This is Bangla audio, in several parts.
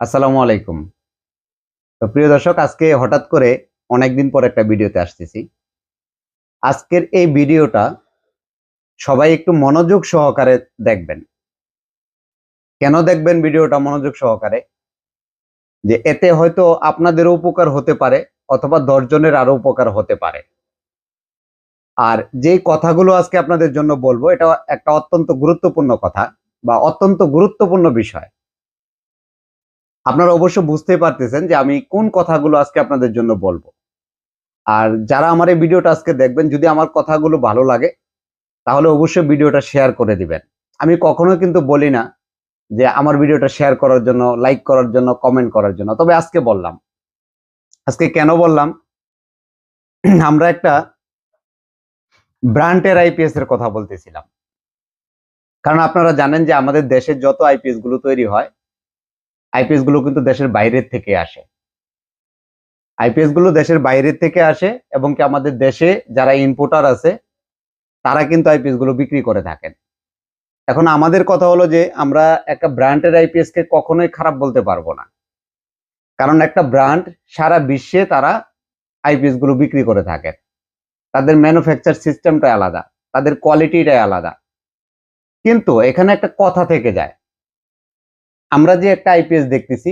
আসসালামু আলাইকুম। তো প্রিয় দর্শক, আজকে হঠাৎ করে অনেকদিন পর একটা ভিডিওতে আসতেছি। আজকের এই ভিডিওটা সবাই একটু মনোযোগ সহকারে দেখবেন। কেন দেখবেন ভিডিওটা মনোযোগ সহকারে? যে এতে হয়তো আপনাদেরও উপকার হতে পারে অথবা দশজনের আরও উপকার হতে পারে। আর যে কথাগুলো আজকে আপনাদের জন্য বলব, এটা একটা অত্যন্ত গুরুত্বপূর্ণ কথা বা অত্যন্ত গুরুত্বপূর্ণ বিষয়। আপনারা অবশ্য বুঝতে পারতেছেন যে আমি কোন কথাগুলো আজকে আপনাদের জন্য বলব। আর যারা আমার এই ভিডিওটা আজকে দেখবেন, যদি আমার কথাগুলো ভালো লাগে, তাহলে অবশ্যই ভিডিওটা শেয়ার করে দিবেন। আমি কখনো কিন্তু বলি না যে আমার ভিডিওটা শেয়ার করার জন্য, লাইক করার জন্য, কমেন্ট করার জন্য। তবে আজকে বললাম। আজকে কেন বললাম? আমরা একটা ব্রান্ডের আইপিএস এর কথা বলতেছিলাম। কারণ আপনারা জানেন যে আমাদের দেশের যত আইপিএসগুলো তৈরি হয় আইপিএসগুলো কিন্তু দেশের বাইরের থেকে আসে। আইপিএসগুলো দেশের বাইরের থেকে আসে এবং কি আমাদের দেশে যারা ইম্পোর্টার আছে, তারা কিন্তু আইপিএসগুলো বিক্রি করে থাকেন। এখন আমাদের কথা হলো যে, আমরা একটা ব্র্যান্ডের আইপিএস কে কখনোই খারাপ বলতে পারব না। কারণ একটা ব্র্যান্ড সারা বিশ্বে তারা আইপিএসগুলো বিক্রি করে থাকেন। তাদের ম্যানুফ্যাকচার সিস্টেমটা আলাদা, তাদের কোয়ালিটিটাই আলাদা। কিন্তু এখানে একটা কথা থেকে যায় আমরা যে একটা আইপিএস দেখতেছি,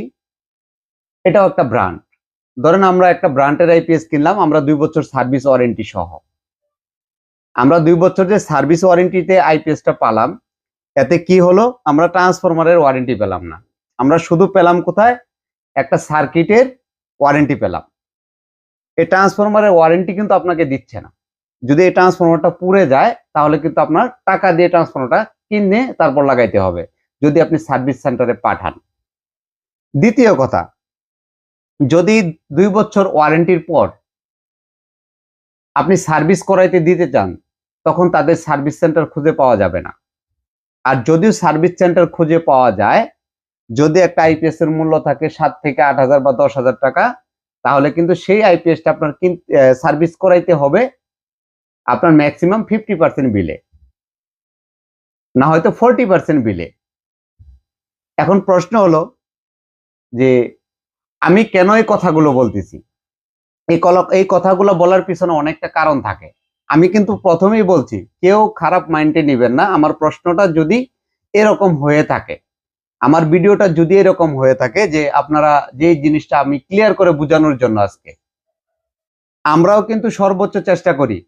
এটাও একটা ব্র্যান্ড ধরেন আমরা একটা ব্র্যান্ডের আইপিএস কিনলাম, আমরা দুই বছর সার্ভিস ওয়ারেন্টি সহ। আমরা দুই বছর যে সার্ভিস ওয়ারেন্টিতে আইপিএসটা পালাম, এতে কি হলো? আমরা ট্রান্সফরমারের ওয়ারেন্টি পেলাম না। আমরা শুধু পেলাম কোথায়? একটা সার্কিটের ওয়ারেন্টি পেলাম। এই ট্রান্সফরমারের ওয়ারেন্টি কিন্তু আপনাকে দিচ্ছে না। যদি এই ট্রান্সফরমারটা পুড়ে যায়, তাহলে কিন্তু আপনার টাকা দিয়ে ট্রান্সফরমারটা কিনে তারপর লাগাইতে হবে। যদি আপনি সার্ভিস সেন্টারে পাঠান। দ্বিতীয় কথা, যদি দুই বছর ওয়ারেন্টির পর আপনি সার্ভিস করাইতে দিতে চান, তখন তাদের সার্ভিস সেন্টার খুঁজে পাওয়া যাবে না। আর যদিও সার্ভিস সেন্টার খুঁজে পাওয়া যায়, যদি একটা আইপিএস এর মূল্য থাকে সাত থেকে আট হাজার বা দশ হাজার টাকা, তাহলে কিন্তু সেই আইপিএসটা আপনার সার্ভিস করাইতে হবে আপনার ম্যাক্সিমাম ফিফটি পার্সেন্ট বিলে না হয়তো ফোরটি পার্সেন্ট বিলে এখন প্রশ্ন হলো যে আমি কেন এই কথাগুলো বলতেছি? এই কল, এই কথাগুলো বলার পিছনে অনেকটা কারণ থাকে। আমি কিন্তু প্রথমেই বলছি, কেউ খারাপ মাইন্ডে নেবেন না। আমার প্রশ্নটা যদি এরকম হয়ে থাকে, আমার ভিডিওটা যদি এরকম হয়ে থাকে যে আপনারা যে জিনিসটা আমি ক্লিয়ার করে বোঝানোর জন্য আজকে, আমরাও কিন্তু সর্বোচ্চ চেষ্টা করি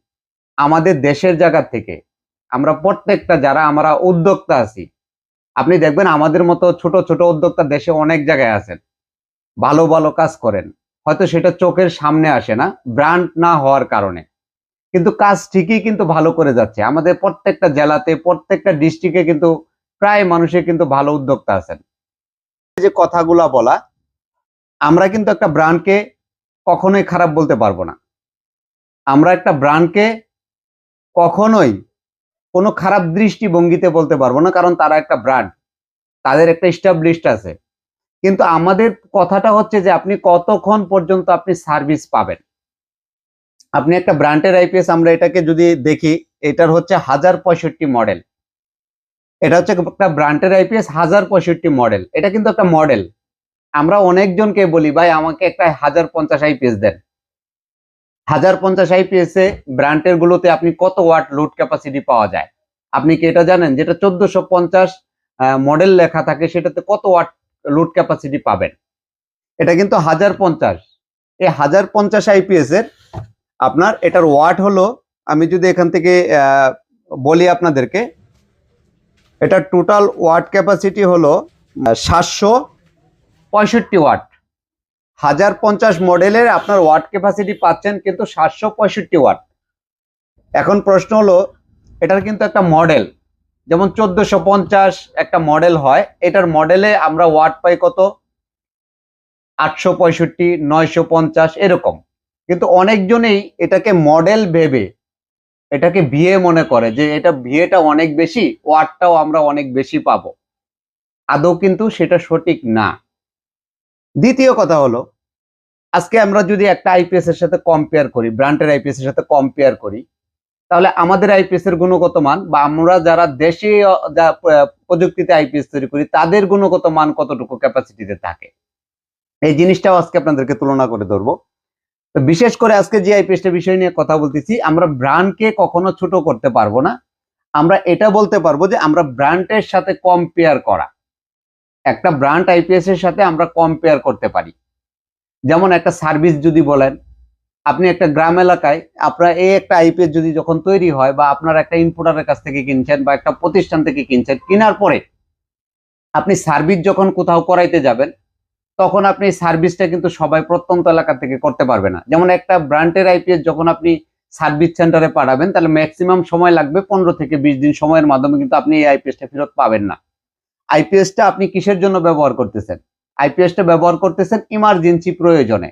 আমাদের দেশের জায়গা থেকে, আমরা প্রত্যেকটা যারা আমরা উদ্যোক্তা আছি আপনি দেখবেন আমাদের মতো ছোট ছোট উদ্যোক্তা দেশে অনেক জায়গায় আছেন। ভালো ভালো কাজ করেন। হয়তো সেটা চোখের সামনে আসে না, ব্র্যান্ড না হওয়ার কারণে। কিন্তু কাজ ঠিকই কিন্তু ভালো করে যাচ্ছে। আমাদের প্রত্যেকটা জেলাতে, প্রত্যেকটা ডিস্ট্রিক্টে কিন্তু প্রায় মানুষের কিন্তু ভালো উদ্যোক্তা আছেন। যে কথাগুলা বলা, আমরা কিন্তু একটা ব্র্যান্ডকে কখনোই খারাপ বলতে পারব না। আমরা একটা ব্র্যান্ডকে কখনোই কোনো খারাপ দৃষ্টি দৃষ্টিভঙ্গিতে বলতে পারব না, কারণ তারা একটা ব্র্যান্ড তাদের একটা স্টাবলিশড আছে। কিন্তু আমাদের কথাটা হচ্ছে যে আপনি কতক্ষণ পর্যন্ত আপনি সার্ভিস পাবেন। আপনি একটা ব্র্যান্ডের আইপিএস আমরা এটাকে যদি দেখি, এটার হচ্ছে হাজার পঁয়ষট্টি মডেল এটা হচ্ছে একটা ব্র্যান্ডের আইপিএস হাজার পঁয়ষট্টি মডেল এটা কিন্তু একটা মডেল আমরা অনেকজনকে বলি, ভাই, আমাকে একটা হাজার পঞ্চাশ আইপিএস দেন। হাজার পঞ্চাশ আইপিএস এ ব্র্যান্ডের গুলোতে আপনি কত ওয়াট লোড ক্যাপাসিটি পাওয়া যায়? আপনি কি এটা জানেন? যেটা চোদ্দশো পঞ্চাশ মডেল লেখা থাকে, সেটাতে কত ওয়াট লোড ক্যাপাসিটি পাবেন? এটা কিন্তু হাজার পঞ্চাশ। এই হাজার পঞ্চাশ আইপিএস এর আপনার এটার ওয়াট হলো, আমি যদি এখান থেকে বলি আপনাদেরকে এটা টোটাল ওয়াট ক্যাপাসিটি হলো সাতশো পঁয়ষট্টি ওয়াট। হাজার পঞ্চাশ মডেলের আপনার ওয়াট ক্যাপাসিটি পাচ্ছেন কিন্তু সাতশো পঁয়ষট্টি ওয়াট। এখন প্রশ্ন হলো, এটার কিন্তু একটা মডেল যেমন চোদ্দশো পঞ্চাশ একটা মডেল হয়, এটার মডেলে আমরা ওয়াট পাই কত? আটশো পঁয়ষট্টি, নয়শো পঞ্চাশ, এরকম। কিন্তু অনেকজনেই এটাকে মডেল ভেবে, এটাকে বিয়ে মনে করে যে এটা বিয়েটা অনেক বেশি ওয়াটটাও আমরা অনেক বেশি পাবো। আদৌ কিন্তু সেটা সঠিক না। দ্বিতীয় কথা হলো, আজকে আমরা যদি একটা আইপিএস এর সাথে কম্পেয়ার করি ব্র্যান্ডের আইপিএস এর সাথে কম্পেয়ার করি, তাহলে আমাদের আইপিএস এর গুণগত মান বা আমরা যারা দেশে প্রযুক্তিতে আইপিএস তৈরি করি, তাদের গুণগত মান কতটুকু ক্যাপাসিটিতে থাকে? এই জিনিসটাও আজকে আপনাদেরকে তুলনা করে ধরবো। তো বিশেষ করে আজকে যে আইপিএসটা বিষয় নিয়ে কথা বলতেছি, আমরা ব্র্যান্ডকে কখনো ছোট করতে পারব না। আমরা এটা বলতে পারব যে আমরা ব্র্যান্ডের সাথে কম্পেয়ার করা। একটা ব্র্যান্ড আইপিএস এর সাথে আমরা কম্পেয়ার করতে পারি। যেমন একটা সার্ভিস যদি বলেন, আপনি একটা গ্রাম এলাকায় আপনার এই একটা আইপিএস যদি যখন তৈরি হয় বা আপনার একটা ইম্পোর্টারের কাছ থেকে কিনছেন বা একটা প্রতিষ্ঠান থেকে কিনছেন, কেনার পরে আপনি সার্ভিস যখন কোথাও করাইতে যাবেন, তখন আপনি সার্ভিসটা কিন্তু সবাই প্রত্যন্ত এলাকা থেকে করতে পারবে না। যেমন একটা ব্র্যান্ডের আইপিএস যখন আপনি সার্ভিস সেন্টারে পাঠাবেন, তাহলে ম্যাক্সিমাম সময় লাগবে পনেরো থেকে বিশ দিন সময়ের মাধ্যমে কিন্তু আপনি এই আইপিএসটা ফেরত পাবেন না। আইপিএসটা আপনি কিসের জন্য ব্যবহার করতেছেন? আইপিএসটা ব্যবহার করতেছেন ইমার্জেন্সি প্রয়োজনে।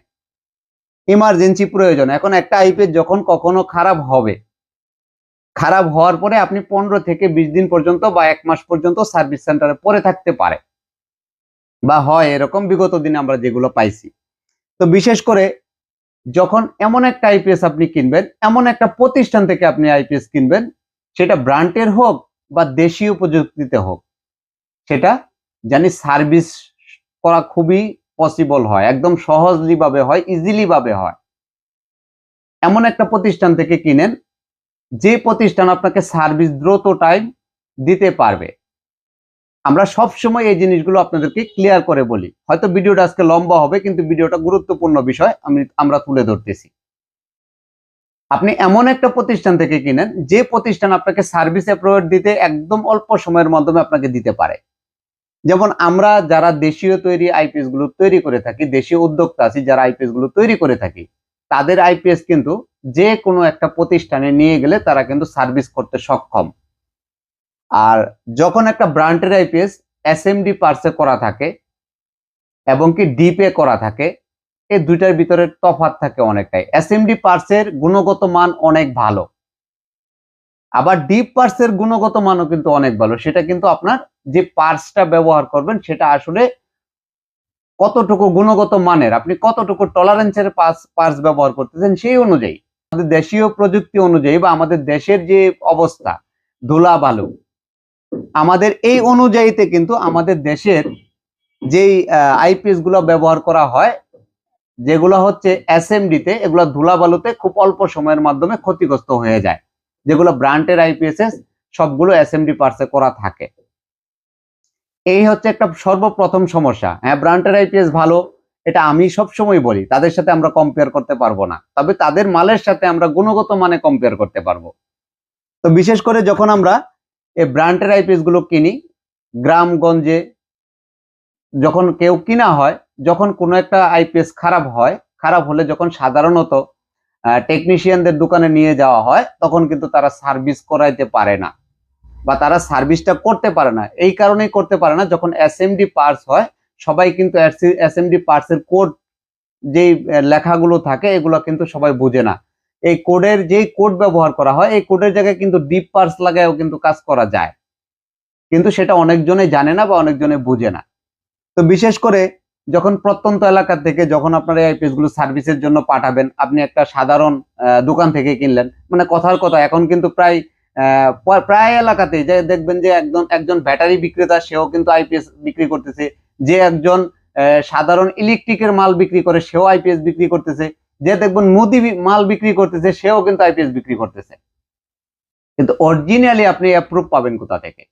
ইমার্জেন্সি প্রয়োজনে। এখন একটা আইপিএস যখন কখনো খারাপ হবে, খারাপ হওয়ার পরে আপনি পনেরো থেকে বিশ দিন পর্যন্ত বা এক মাস পর্যন্ত সার্ভিস সেন্টারে পরে থাকতে পারে বা হয় এরকম, বিগত দিনে আমরা যেগুলো পাইছি। তো বিশেষ করে যখন এমন একটা আইপিএস আপনি কিনবেন, এমন একটা প্রতিষ্ঠান থেকে আপনি আইপিএস কিনবেন, সেটা ব্র্যান্ডের হোক বা দেশীয় প্রযুক্তিতে হোক সেটা জানি সার্ভিস করা খুবই পসিবল হয়, একদম সহজলি ভাবে হয় ইজিলি ভাবে হয়। এমন একটা প্রতিষ্ঠান থেকে কিনেন, যে প্রতিষ্ঠান আপনাকে সার্ভিস দ্রুত টাইম দিতে পারবে। আমরা সব সময় এই জিনিসগুলো আপনাদেরকে ক্লিয়ার করে বলি। হয়তো ভিডিওটা আজকে লম্বা হবে, কিন্তু ভিডিওটা গুরুত্বপূর্ণ বিষয়, আমি, আমরা তুলে ধরতেছি। আপনি এমন একটা প্রতিষ্ঠান থেকে কিনেন, যে প্রতিষ্ঠান আপনাকে সার্ভিস অ্যাপ্রোভাইড দিতে একদম অল্প সময়ের মাধ্যমে আপনাকে দিতে পারে। যেমন আমরা যারা দেশীয় তৈরি আইপিএসগুলো তৈরি করে থাকি, দেশীয় উদ্যোক্তা আছি যারা আইপিএসগুলো তৈরি করে থাকি, তাদের আইপিএস কিন্তু যে কোনো একটা প্রতিষ্ঠানে নিয়ে গেলে তারা কিন্তু সার্ভিস করতে সক্ষম। আর যখন একটা ব্রান্ডের আইপিএস এসএমডি পার্সে করা থাকে এবং কি ডিপে করা থাকে, এই দুইটার ভিতরে তফাৎ থাকে অনেকটাই। এসএমডি পার্সের গুণগত মান অনেক ভালো। আবার ডিপ পার্সের গুণগত মানও কিন্তু অনেক ভালো। সেটা কিন্তু আপনার যে পার্সটা ব্যবহার করবেন, সেটা আসলে কতটুকু গুণগত মানের, আপনি কতটুকু টলারেন্সের পার্স ব্যবহার করতেছেন সেই অনুযায়ী। আমাদের দেশীয় প্রযুক্তি অনুযায়ী বা আমাদের দেশের যে অবস্থা, ধুলা বালু, আমাদের এই অনুযায়ীতে কিন্তু আমাদের দেশের যেই আইপিএসগুলো ব্যবহার করা হয়, যেগুলো হচ্ছে এসএমডিতে এগুলো ধুলাবালুতে খুব অল্প সময়ের মাধ্যমে ক্ষতিগ্রস্ত হয়ে যায়। যেগুলো ব্রান্ডের আইপিএস সবগুলো এসএমডি পার্সে করা থাকে। এই হচ্ছে একটা সর্বপ্রথম সমস্যা। হ্যাঁ ব্রান্ডের আইপিএস ভালো, এটা আমি সব সময় বলি, তাদের সাথে আমরা কম্পেয়ার করতে পারব না। তবে তাদের মালের সাথে আমরা গুণগত মানে কম্পেয়ার করতে পারব। তো বিশেষ করে যখন আমরা এই ব্র্যান্ডের আইপিএসগুলো কিনি, গ্রামগঞ্জে যখন কেউ কিনা হয়, যখন কোনো একটা আইপিএস খারাপ হয়, খারাপ হলে যখন সাধারণত টেকনিশিয়ানদের দোকানে নিয়ে যাওয়া হয়, তখন কিন্তু তারা সার্ভিস করাইতে পারে না বা তারা সার্ভিসটা করতে পারে না। এই কারণেই করতে পারে না, যখন এসএমডি পার্টস হয়, সবাই কিন্তু এসএমডি পার্টসের কোড যেই লেখাগুলো থাকে, এগুলো কিন্তু সবাই বুঝে না। এই কোডের যেই কোড ব্যবহার করা হয়, এই কোডের জায়গায় কিন্তু ডিপ পার্স লাগায়ও কিন্তু কাজ করা যায়। কিন্তু সেটা অনেকজনে জানে না বা অনেকজনে বুঝে না। তো বিশেষ করে যখন প্রত্যন্ত এলাকা থেকে যখন আপনার এই গুলো সার্ভিসের জন্য পাঠাবেন, আপনি একটা সাধারণ দোকান থেকে কিনলেন মানে কথার কথা, এখন কিন্তু প্রায় প্রায় এলাকাতেই যে দেখবেন যে একজন একজন ব্যাটারি বিক্রেতা, সেও কিন্তু আইপিএস বিক্রি করতেছে। যে একজন সাধারণ ইলেকট্রিকের মাল বিক্রি করে, সেও আইপিএস বিক্রি করতেছে। যে দেখবেন মুদি মাল বিক্রি করতেছে, সেও কিন্তু আইপিএস বিক্রি করতেছে। কিন্তু অরিজিনালি আপনি অ্যাপ্রুভ পাবেন কোথা থেকে?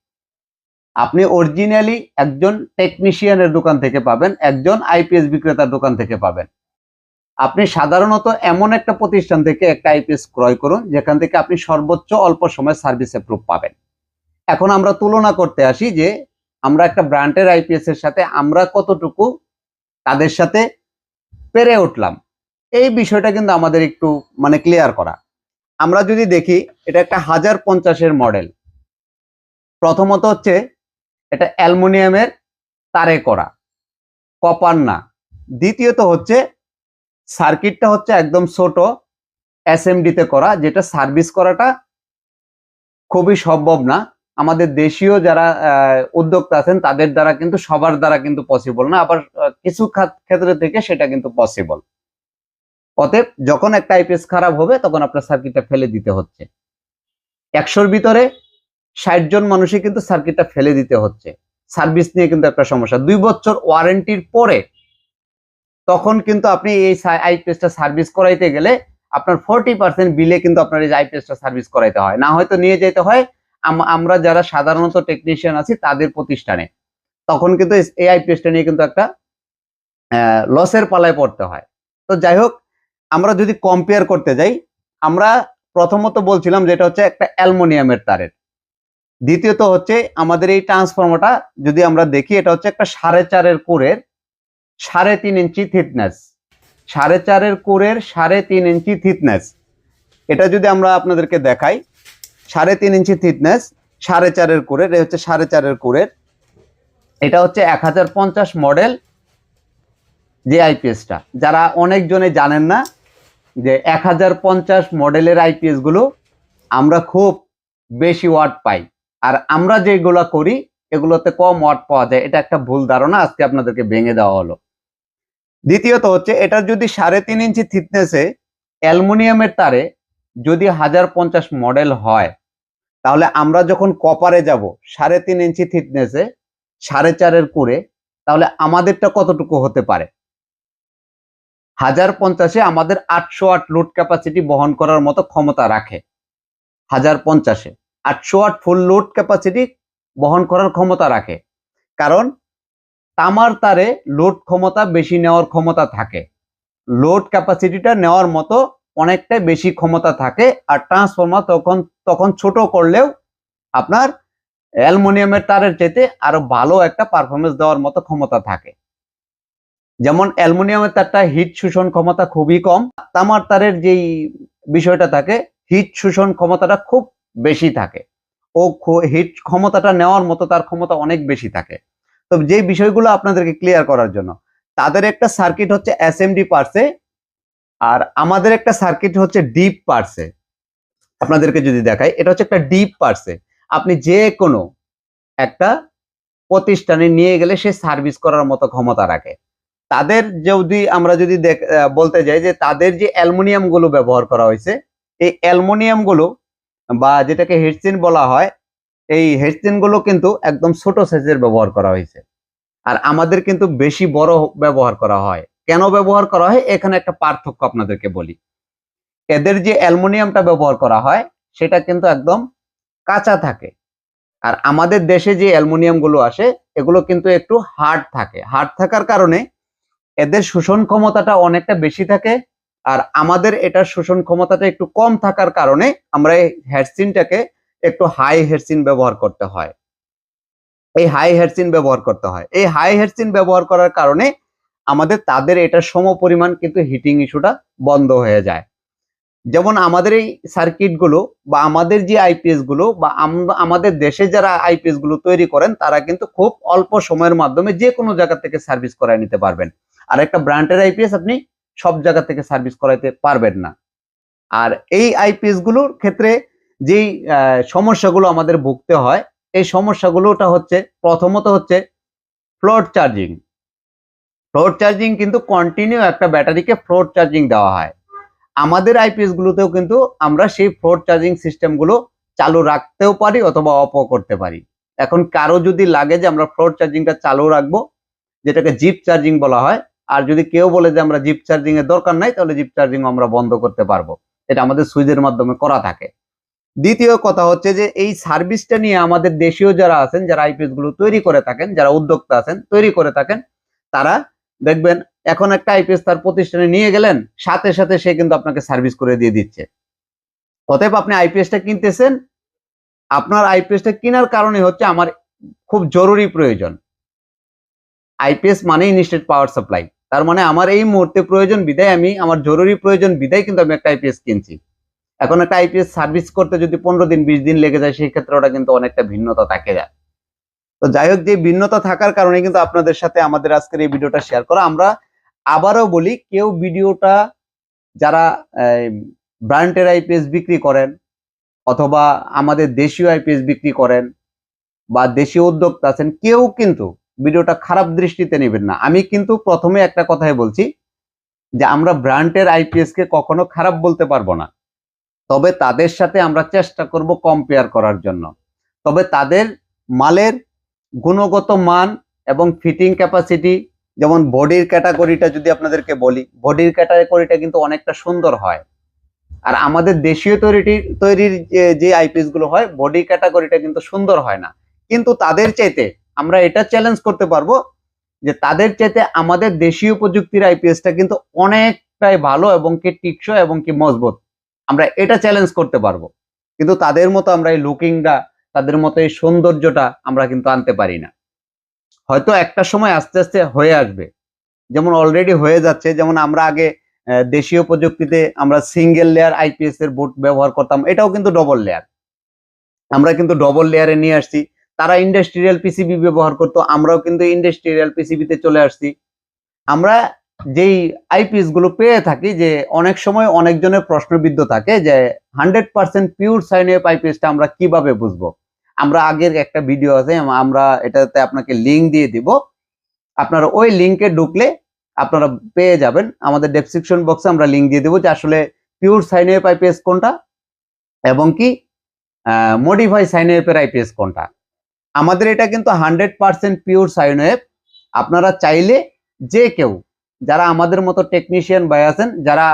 আপনি অরিজিনালি একজন টেকনিশিয়ানের দোকান থেকে পাবেন, একজন আইপিএস বিক্রেতার দোকান থেকে পাবেন। আপনি সাধারণত এমন একটা প্রতিষ্ঠান থেকে একটা আইপিএস ক্রয় করুন, যেখান থেকে আপনি সর্বোচ্চ অল্প সময় সার্ভিস অ্যাপ্রুভ পাবেন। এখন আমরা তুলনা করতে আসি যে আমরা একটা ব্র্যান্ডের আইপিএস এর সাথে আমরা কতটুকু তাদের সাথে পেরে উঠলাম। এই বিষয়টা কিন্তু আমাদের একটু মানে ক্লিয়ার করা। আমরা যদি দেখি, এটা একটা হাজার পঞ্চাশের মডেল প্রথমত হচ্ছে এটা অ্যালুমিনিয়ামের তারে করা। কপার না। দ্বিতীয়ত হচ্ছে, সার্কিটটা হচ্ছে একদম ছোট এসএমডিতে করা, যেটা সার্ভিস করাটা খুবই সম্ভব না। আমাদের দেশীয় যারা উদ্যোক্তা আছেন, তাদের দ্বারা কিন্তু, সবার দ্বারা কিন্তু পসিবল না। আবার কিছু ক্ষেত্রে থেকে সেটা কিন্তু পসিবল অতএব, যখন একটা আইপিএস খারাপ হবে, তখন আপনার সার্কিটটা ফেলে দিতে হচ্ছে। একশোর ভিতরে ষাট জন মানুষই কিন্তু সার্কিটটা ফেলে দিতে হচ্ছে। সার্ভিস নিয়ে কিন্তু একটা সমস্যা। দুই বছর ওয়ারেন্টির পরে তখন কিন্তু আপনি এই আইপিএসটা সার্ভিস করাইতে গেলে আপনার ফোরটি পার্সেন্ট বিলে কিন্তু আপনার এই আইপিএসটা সার্ভিস করাইতে হয়। না হয়তো নিয়ে যেতে হয়, আম- আমরা যারা সাধারণত টেকনিশিয়ান আছি, তাদের প্রতিষ্ঠানে। তখন কিন্তু এই আইপিএসটা নিয়ে কিন্তু একটা লসের পালায় পড়তে হয়। তো যাই হোক, আমরা যদি কম্পেয়ার করতে যাই, আমরা প্রথমত বলছিলাম যেটা হচ্ছে একটা অ্যালমোনিয়ামের তারের। দ্বিতীয়ত হচ্ছে আমাদের এই ট্রান্সফর্মারটা যদি আমরা দেখি, এটা হচ্ছে একটা সাড়ে চারের কোরের সাড়ে তিন ইঞ্চি থিকনেস সাড়ে চারের কোরের সাড়ে তিন ইঞ্চি থিকনেস এটা যদি আমরা আপনাদেরকে দেখাই, সাড়ে তিন ইঞ্চি থিকনেস সাড়ে চারের কোরের এটা হচ্ছে সাড়ে চারের কোরের। এটা হচ্ছে এক হাজার পঞ্চাশ মডেল যে আইপিএসটা যারা অনেকজনে জানেন না যে এক হাজার পঞ্চাশ মডেলের আইপিএসগুলো আমরা খুব বেশি ওয়াট পাই। আর আমরা যেগুলো করি, এগুলোতে কম ওয়াট পাওয়া যায়। এটা একটা ভুল ধারণা, আজকে আপনাদেরকে ভেঙে দেওয়া হলো। দ্বিতীয়ত হচ্ছে, এটা যদি সাড়ে তিন ইঞ্চি থিকনেসে অ্যালুমিনিয়ামের তারে যদি হাজার পঞ্চাশ মডেল হয়, তাহলে আমরা যখন কপারে যাব সাড়ে তিন ইঞ্চি থিকনেসে সাড়ে চারের করে তাহলে আমাদেরটা কতটুকু হতে পারে? হাজার পঞ্চাশে আমাদের আটশো আট লোড ক্যাপাসিটি বহন করার মতো ক্ষমতা রাখে। হাজার পঞ্চাশে। আটশো আট ফুল লোড ক্যাপাসিটি বহন করার ক্ষমতা রাখে। কারণ তামার তারে লোড ক্ষমতা বেশি নেওয়ার ক্ষমতা থাকে। লোড ক্যাপাসিটিটা নেওয়ার মতো অনেকটাই বেশি ক্ষমতা থাকে আর ট্রান্সফর্মার তখন তখন ছোট করলেও আপনার অ্যালুমিনিয়ামের তারের চেতে আরও ভালো একটা পারফরমেন্স দেওয়ার মতো ক্ষমতা থাকে। যেমন অ্যালুমিনিয়ামের তারটা হিট শোষণ ক্ষমতা খুবই কম। তামার তারের যেই বিষয়টা থাকে হিট শোষণ ক্ষমতাটা খুব বেশি থাকে। ও হিট ক্ষমতাটা নেওয়ার মতো তার ক্ষমতা অনেক বেশি থাকে। তো যে বিষয়গুলো আপনাদেরকে ক্লিয়ার করার জন্য, তাদের একটা সার্কিট হচ্ছে এসএমডি পার্সে আর আমাদের একটা সার্কিট হচ্ছে ডিপ পার্সে আপনাদেরকে যদি দেখাই, এটা হচ্ছে একটা ডিপ পার্সে আপনি যে কোনো একটা প্রতিষ্ঠানে নিয়ে গেলে সে সার্ভিস করার মতো ক্ষমতা রাখে। তাদের যদি আমরা যদি বলতে যাই যে তাদের যে অ্যালুমিনিয়ামগুলো ব্যবহার করা হয়েছে, এই অ্যালুমিনিয়ামগুলো বা যেটাকে হেডসিন বলা হয়, এই হেডসিনগুলো কিন্তু একদম ছোট সাইজের ব্যবহার করা হয়েছে। আর আমাদের কিন্তু বেশি বড় ব্যবহার করা হয়। কেন ব্যবহার করা হয়? এখানে একটা পার্থক্য আপনাদেরকে বলি। এদের যে অ্যালুমিনিয়ামটা ব্যবহার করা হয়, সেটা কিন্তু একদম কাঁচা থাকে। আর আমাদের দেশে যে অ্যালুমিনিয়ামগুলো আসে, এগুলো কিন্তু একটু হার্ড থাকে। হার্ড থাকার কারণে এদের শোষণ ক্ষমতাটা অনেকটা বেশি থাকে। আর আমাদের এটার শোষণ ক্ষমতাটা একটু কম থাকার কারণে আমরা এই হেডসিনটাকে একটু হাই হেডসিন ব্যবহার করতে হয়। এই হাই হেডসিন ব্যবহার করতে হয়। এই হাই হেডসিন ব্যবহার করার কারণে আমাদের তাদের এটা সম পরিমাণ কিন্তু হিটিং ইস্যুটা বন্ধ হয়ে যায়। যেমন আমাদের এই সার্কিটগুলো বা আমাদের যে আইপিএসগুলো বা আম- আমাদের দেশে যারা আইপিএসগুলো তৈরি করেন, তারা কিন্তু খুব অল্প সময়ের মাধ্যমে যে কোনো জায়গা থেকে সার্ভিস করায় নিতে পারবেন। আর একটা ব্র্যান্ডের আইপিএস আপনি সব জায়গা থেকে সার্ভিস করাইতে পারবেন না। আর এই আইপিএসগুলোর ক্ষেত্রে যেই সমস্যাগুলো আমাদের ভুগতে হয়, এই সমস্যাগুলোটা হচ্ছে, প্রথমত হচ্ছে ফ্লোর চার্জিং ফ্লোর চার্জিং কিন্তু কন্টিনিউ একটা ব্যাটারিকে ফ্লোর চার্জিং দেওয়া হয়। আমাদের আইপিএস গুলোতেও কিন্তু আমরা সেই ফ্লোর চার্জিং সিস্টেমগুলো চালু রাখতেও পারি অথবা অফও করতে পারি। এখন কারও যদি লাগে যে আমরা ফ্লোর চার্জিংটা চালু রাখব, যেটাকে জিপ চার্জিং বলা হয় আর যদি কেউ বলে যে আমরা জিপ চার্জিং এর দরকার নাই, তাহলে জিপ চার্জিং আমরা বন্ধ করতে পারব। এটা আমাদের সুইচের মাধ্যমে করা থাকে। দ্বিতীয় কথা হচ্ছে যে, এই সার্ভিসটা নিয়ে আমাদের দেশীয় যারা আছেন, যারা আইপিএসগুলো তৈরি করে থাকেন, যারা উদ্যোক্তা আছেন, তৈরি করে থাকেন, তারা দেখবেন এখন একটা আইপিএস তার প্রতিষ্ঠানে নিয়ে গেলেন, সাথে সাথে সে কিন্তু আপনাকে সার্ভিস করে দিয়ে দিচ্ছে। অতএব আপনি আইপিএসটা কিনতেছেন, আপনার আইপিএসটা কেনার কারণে হচ্ছে আমার খুব জরুরি প্রয়োজন। আইপিএস মানে ইনস্টেড পাওয়ার সাপ্লাই। তার মানে আমার এই মুহূর্তে প্রয়োজন বিদায়, আমি আমার জরুরি প্রয়োজন বিদায় কিন্তু আমি একটা আইপিএস কিনছি। এখন একটা আইপিএস সার্ভিস করতে যদি পনেরো দিন, বিশ দিন লেগে যায়, সেই ক্ষেত্রে ওটা কিন্তু অনেকটা ভিন্নতা থাকে। যায় তো যাই হোক, যে ভিন্নতা থাকার কারণে কিন্তু আপনাদের সাথে আমাদের আজকের এই ভিডিওটা শেয়ার করা। আমরা আবারও বলি, কেউ ভিডিওটা যারা ব্র্যান্ডের আইপিএস বিক্রি করেন, অথবা আমাদের দেশীয় আইপিএস বিক্রি করেন, বা দেশীয় উদ্যোক্তা আছেন, কেউ কিন্তু ভিডিওটা খারাপ দৃষ্টিতে নেবেন না। আমি কিন্তু প্রথমে একটা কথাই বলছি যে আমরা ব্র্যান্ডের আইপিএস কে কখনো খারাপ বলতে পারব না। তবে তাদের সাথে আমরা চেষ্টা করব কম্পেয়ার করার জন্য। তবে তাদের মালের গুণগত মান এবং ফিটিং ক্যাপাসিটি যেমন বডির ক্যাটাগরিটা যদি আপনাদেরকে বলি বডির ক্যাটাগরিটা কিন্তু অনেকটা সুন্দর হয়। আর আমাদের দেশীয় তৈরিটি, তৈরির যে- যে আইপিএসগুলো হয় বডি ক্যাটাগরিটা কিন্তু সুন্দর হয় না। কিন্তু তাদের চাইতে আমরা এটা চ্যালেঞ্জ করতে পারব যে তাদের চাইতে আমাদের দেশীয় প্রযুক্তির আইপিএসটা কিন্তু অনেকটাই ভালো এবং কি টিকসই এবং কি মজবুত। আমরা এটা চ্যালেঞ্জ করতে পারব। কিন্তু তাদের মতো আমরা এই লুকিংটা তাদের মতো এই সৌন্দর্যটা আমরা কিন্তু আনতে পারি না। হয়তো একটা সময় আস্তে আস্তে হয়ে আসবে। যেমন অলরেডি হয়ে যাচ্ছে, যেমন আমরা আগে দেশীয় প্রযুক্তিতে আমরা সিঙ্গেল লেয়ার আইপিএস এর বোর্ড ব্যবহার করতাম, এটাও কিন্তু ডবল লেয়ার আমরা কিন্তু ডবল লেয়ারে নিয়ে আসছি। তারা ইন্ডাস্ট্রিয়াল পিসিবি ব্যবহার করতো, আমরাও কিন্তু ইন্ডাস্ট্রিয়াল পিসিবিতে চলে আসছি। আমরা যেই আইপিএসগুলো পেয়ে থাকি যে অনেক সময় অনেকজনের প্রশ্নবিদ্ধ থাকে যে hundred percent pure sine wave আইপিএসটা আমরা কীভাবে বুঝব? আমরা আগের একটা ভিডিও আছে, আমরা এটাতে আপনাকে লিঙ্ক দিয়ে দিব। আপনারা ওই লিঙ্কে ঢুকলে আপনারা পেয়ে যাবেন। আমাদের ডেসক্রিপশন বক্সে আমরা লিঙ্ক দিয়ে দেবো যে আসলে পিওর সাইন ওয়েভ আইপিএস কোনটা এবং কি মডিফাই সাইন ওয়েভের আইপিএস কোনটা। আমাদের এটা কিন্তু hundred percent pure sine wave আপনারা চাইলে যে কেউ, যারা আমাদের মতো টেকনিশিয়ান ভাই আছেন, যারা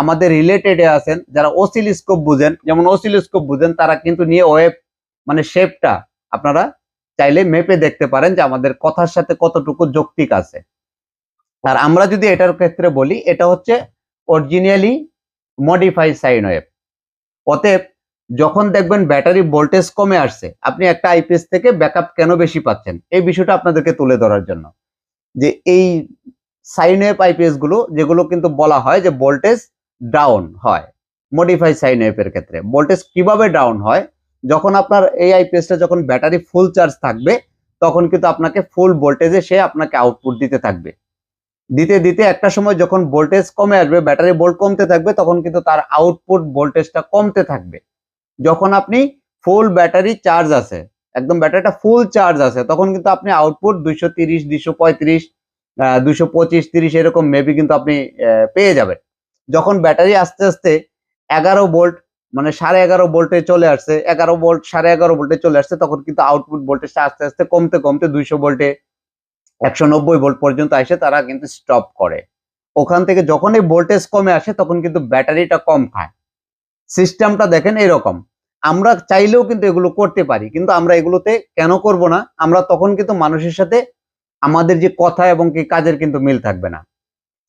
আমাদের রিলেটেডে আছেন, যারা ওসিলিস্কোপ বুঝেন, যেমন ওসিলিস্কোপ বুঝেন, তারা কিন্তু নিয়ে ওয়েব মানে শেপটা আপনারা চাইলে মেপে দেখতে পারেন যে আমাদের কথার সাথে কতটুকু যৌক্তিক আছে। আর আমরা যদি এটার ক্ষেত্রে বলি, এটা হচ্ছে অরিজিনালি মডিফাই সাইন ওয়েভ অতএব যখন দেখবেন ব্যাটারি ভোল্টেজ কমে আসছে, আপনি একটা আইপিএস থেকে ব্যাকআপ কেন বেশি পাচ্ছেন? এই বিষয়টা আপনাদেরকে তুলে ধরার জন্য। যে এই সাইন ওয়েভ আইপিএসগুলো, যেগুলো কিন্তু বলা হয় যে ভোল্টেজ ডাউন হয় মডিফাই সাইন ওয়েভের ক্ষেত্রে। ভোল্টেজ কীভাবে ডাউন হয়? যখন আপনার এই আইপিএসটা যখন ব্যাটারি ফুল চার্জ থাকবে, তখন কিন্তু আপনাকে ফুল ভোল্টেজে সে আপনাকে আউটপুট দিতে থাকবে। দিতে দিতে একটা সময় যখন ভোল্টেজ কমে আসবে, ব্যাটারি ভোল্ট কমতে থাকবে, তখন কিন্তু তার আউটপুট ভোল্টেজটা কমতে থাকবে। যখন আপনি ফুল ব্যাটারি চার্জ আছে, একদম ব্যাটারিটা ফুল চার্জ আছে, তখন কিন্তু আপনি আউটপুট দুইশো তিরিশ, দুইশো পঁয়ত্রিশ দুইশো পঁচিশ, তিরিশ এরকম মেবি কিন্তু আপনি পেয়ে যাবেন। যখন ব্যাটারি আস্তে আস্তে এগারো ভোল্ট মানে সাড়ে এগারো ভোল্টে চলে আসছে, এগারো ভোল্ট সাড়ে এগারো ভোল্টে চলে আসছে, তখন কিন্তু আউটপুট ভোল্টেজটা আস্তে আস্তে কমতে কমতে দুইশো ভোল্টে একশো নব্বই ভোল্ট পর্যন্ত আসে তারা কিন্তু স্টপ করে। ওখান থেকে যখন এই ভোল্টেজ কমে আসে, তখন কিন্তু ব্যাটারিটা কম খায় সিস্টেমটা দেখেন এরকম। আমরা চাইলেও কিন্তু এগুলো করতে পারি, কিন্তু আমরা এগুলোতে কেন করব না? আমরা তখন কিন্তু মানুষের সাথে আমাদের যে কথা এবং কি কাজের কিন্তু মিল থাকবে না।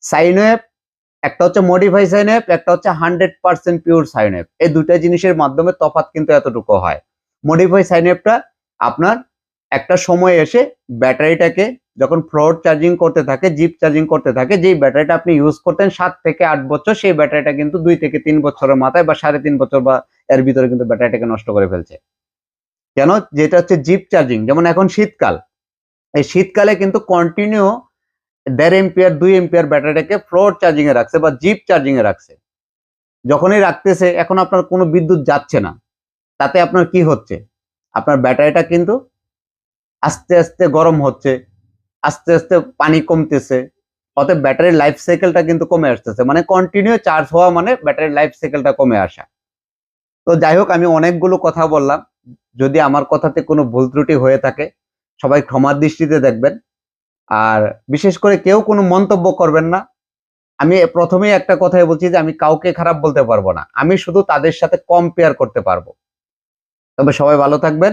সাইন ওয়েভ একটা হচ্ছে মডিফাই সাইন একটা হচ্ছে হান্ড্রেড পার্সেন্ট পিওর সাইন এই দুটা জিনিসের মাধ্যমে তফাৎ কিন্তু এতটুকু হয়। মডিফাই সাইন আপনার একটা সময় এসে ব্যাটারিটাকে যখন ফ্লোর চার্জিং করতে থাকে জিপ চার্জিং করতে থাকে, যেই ব্যাটারিটা আপনি ইউজ করতেন সাত থেকে আট বছর, সেই ব্যাটারিটা কিন্তু দুই থেকে তিন বছরের মাথায় বা সাড়ে তিন বছর বা এর ভিতরে কিন্তু ব্যাটারিটাকে নষ্ট করে ফেলছে। কেন? যেটা হচ্ছে জিপ চার্জিং যেমন এখন শীতকাল, এই শীতকালে কিন্তু কন্টিনিউ দেড় এম্পিয়ার দুই এম্পিয়ার ব্যাটারিটাকে ফ্লোর চার্জিং এ রাখছে বা জিপ চার্জিং এ রাখছে। যখনই রাখতেছে, এখন আপনার কোনো বিদ্যুৎ যাচ্ছে না। তাতে আপনার কি হচ্ছে? আপনার ব্যাটারিটা কিন্তু আস্তে আস্তে গরম হচ্ছে, আস্তে আস্তে পানি কমতেছে, অতএব ব্যাটারির লাইফ সাইকেলটা কিন্তু কমে আসতেছে। মানে কন্টিনিউ চার্জ হওয়া মানে ব্যাটারির লাইফ সাইকেলটা কমে আসা। তো যাই হোক, আমি অনেকগুলো কথা বললাম। যদি আমার কথাতে কোনো ভুল ত্রুটি হয়ে থাকে, সবাই ক্ষমার দৃষ্টিতে দেখবেন। আর বিশেষ করে কেউ কোনো মন্তব্য করবেন না। আমি প্রথমেই একটা কথাই বলছি যে, আমি কাউকে খারাপ বলতে পারব না। আমি শুধু তাদের সাথে কম্পেয়ার করতে পারব। তবে সবাই ভালো থাকবেন।